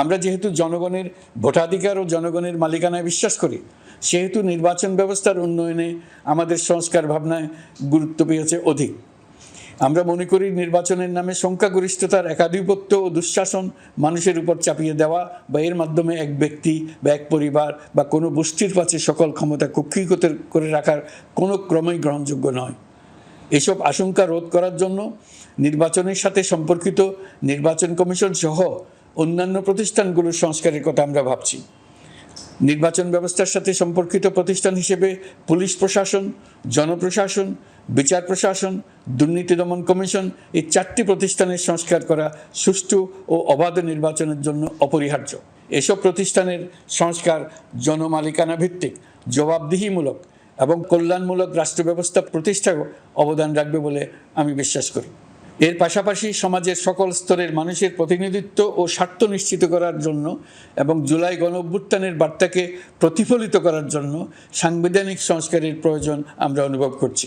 আমরা যেহেতু জনগণের ভোটাধিকার ও জনগণের মালিকানায় বিশ্বাস করি, সেহেতু নির্বাচন ব্যবস্থার উন্নয়নে আমাদের সংস্কার ভাবনায় গুরুত্ব পেয়েছে অধিক। আমরা মনে করি নির্বাচনের নামে সংখ্যাগরিষ্ঠতার একাধিপত্য ও দুঃশাসন মানুষের উপর চাপিয়ে দেওয়া বা এর মাধ্যমে এক ব্যক্তি বা এক পরিবার বা কোনো গোষ্ঠীর কাছে সকল ক্ষমতা কক্ষীগত করে রাখার কোনো ক্রমেই গ্রহণযোগ্য নয়। এসব আশঙ্কা রোধ করার জন্য নির্বাচনের সাথে সম্পর্কিত নির্বাচন কমিশন সহ অন্যান্য প্রতিষ্ঠানগুলোর সংস্কারের কথা আমরা ভাবছি। নির্বাচন ব্যবস্থার সাথে সম্পর্কিত প্রতিষ্ঠান হিসেবে পুলিশ প্রশাসন, জনপ্রশাসন, বিচার প্রশাসন, দুর্নীতি দমন কমিশন এই চারটি প্রতিষ্ঠানের সংস্কার করা সুষ্ঠু ও অবাধ নির্বাচনের জন্য অপরিহার্য। এসব প্রতিষ্ঠানের সংস্কার জনমালিকানা ভিত্তিক জবাবদিহিমূলক এবং কল্যাণমূলক রাষ্ট্র ব্যবস্থা প্রতিষ্ঠাও অবদান রাখবে বলে আমি বিশ্বাস করি। এর পাশাপাশি সমাজের সকল স্তরের মানুষের প্রতিনিধিত্ব ও স্বার্থ নিশ্চিত করার জন্য এবং জুলাই গণ অভ্যুত্থানের বার্তাকে প্রতিফলিত করার জন্য সাংবিধানিক সংস্কারের প্রয়োজন আমরা অনুভব করছি।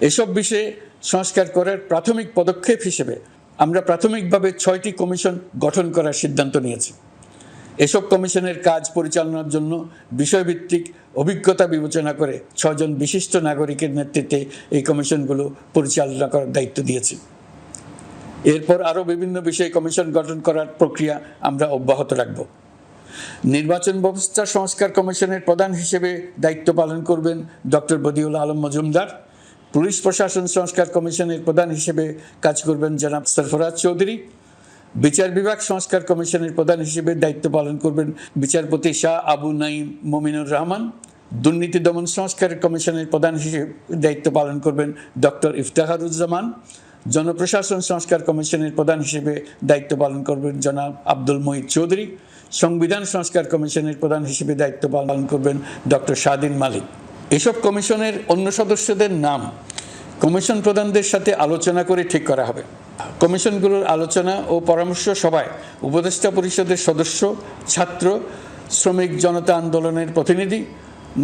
এসব বিষয়ে সংস্কার করার প্রাথমিক পদক্ষেপ হিসেবে আমরা প্রাথমিকভাবে ছয়টি কমিশন গঠন করার সিদ্ধান্ত নিয়েছি। এসব কমিশনের কাজ পরিচালনার জন্য বিষয়ভিত্তিক অভিজ্ঞতা বিবেচনা করে ছজন বিশিষ্ট নাগরিকের নেতৃত্বে এই কমিশনগুলো পরিচালনা করার দায়িত্ব দিয়েছি। এরপর আরও বিভিন্ন বিষয়ে কমিশন গঠন করার প্রক্রিয়া আমরা অব্যাহত রাখব। নির্বাচন ব্যবস্থা সংস্কার কমিশনের প্রধান হিসেবে দায়িত্ব পালন করবেন ডক্টর বদিউল আলম মজুমদার। পুলিশ প্রশাসন সংস্কার কমিশনের প্রধান হিসেবে কাজ করবেন জনাব সরফরাজ চৌধুরী। বিচার বিভাগ সংস্কার কমিশনের প্রধান হিসেবে দায়িত্ব পালন করবেন বিচারপতি শাহ আবু নাইম মমিনুর রহমান। দুর্নীতি দমন সংস্কার কমিশনের প্রধান হিসেবে দায়িত্ব পালন করবেন ডক্টর ইফতাহারুজ্জামান। জনপ্রশাসন সংস্কার কমিশনের প্রধান হিসেবে দায়িত্ব পালন করবেন জনাব আব্দুল মহিদ চৌধুরী। সংবিধান সংস্কার কমিশনের প্রধান হিসেবে দায়িত্ব পালন করবেন ডক্টর শাহদিন মালিক। এসব কমিশনের অন্য সদস্যদের নাম কমিশন প্রধানদের সাথে আলোচনা করে ঠিক করা হবে। কমিশনগুলোর আলোচনা ও পরামর্শ সভায় উপদেষ্টা পরিষদের সদস্য, ছাত্র, শ্রমিক জনতা আন্দোলনের প্রতিনিধি,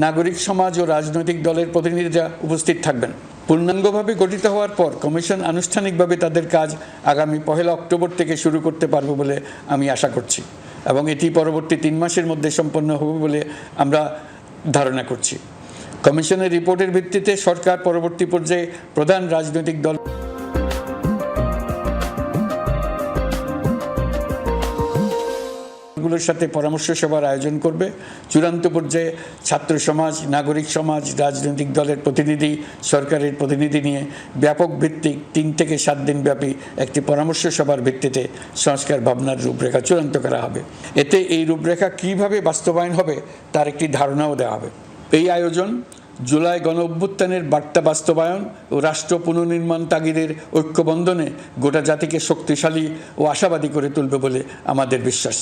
নাগরিক সমাজ ও রাজনৈতিক দলের প্রতিনিধিরা উপস্থিত থাকবেন। পূর্ণাঙ্গভাবে গঠিত হওয়ার পর কমিশন আনুষ্ঠানিকভাবে তাদের কাজ আগামী পহেলা অক্টোবর থেকে শুরু করতে পারব বলে আমি আশা করছি এবং এটি পরবর্তী তিন মাসের মধ্যে সম্পন্ন হবে বলে আমরা ধারণা করছি। কমিশনের রিপোর্টের ভিত্তিতে সরকার পরবর্তী পর্যায়ে প্রধান রাজনৈতিক দল গুলোর সাথে পরামর্শ সভার আয়োজন করবে। চূড়ান্ত পর্যায়ে ছাত্র সমাজ, নাগরিক সমাজ, রাজনৈতিক দলের প্রতিনিধি, সরকারের প্রতিনিধি নিয়ে ব্যাপক ভিত্তিক তিন থেকে সাত দিন ব্যাপী একটি পরামর্শ সভার ভিত্তিতে সংস্কার ভাবনার রূপরেখা চূড়ান্ত করা হবে। এতে এই রূপরেখা কীভাবে বাস্তবায়ন হবে তার একটি ধারণাও দেওয়া হবে। এই আয়োজন জুলাই গণ অভ্যুত্থানের বার্তা বাস্তবায়ন ও রাষ্ট্র পুনর্নির্মাণ তাগিদের ঐক্যবন্ধনে গোটা জাতিকে শক্তিশালী ও আশাবাদী করে তুলবে বলে আমাদের বিশ্বাস।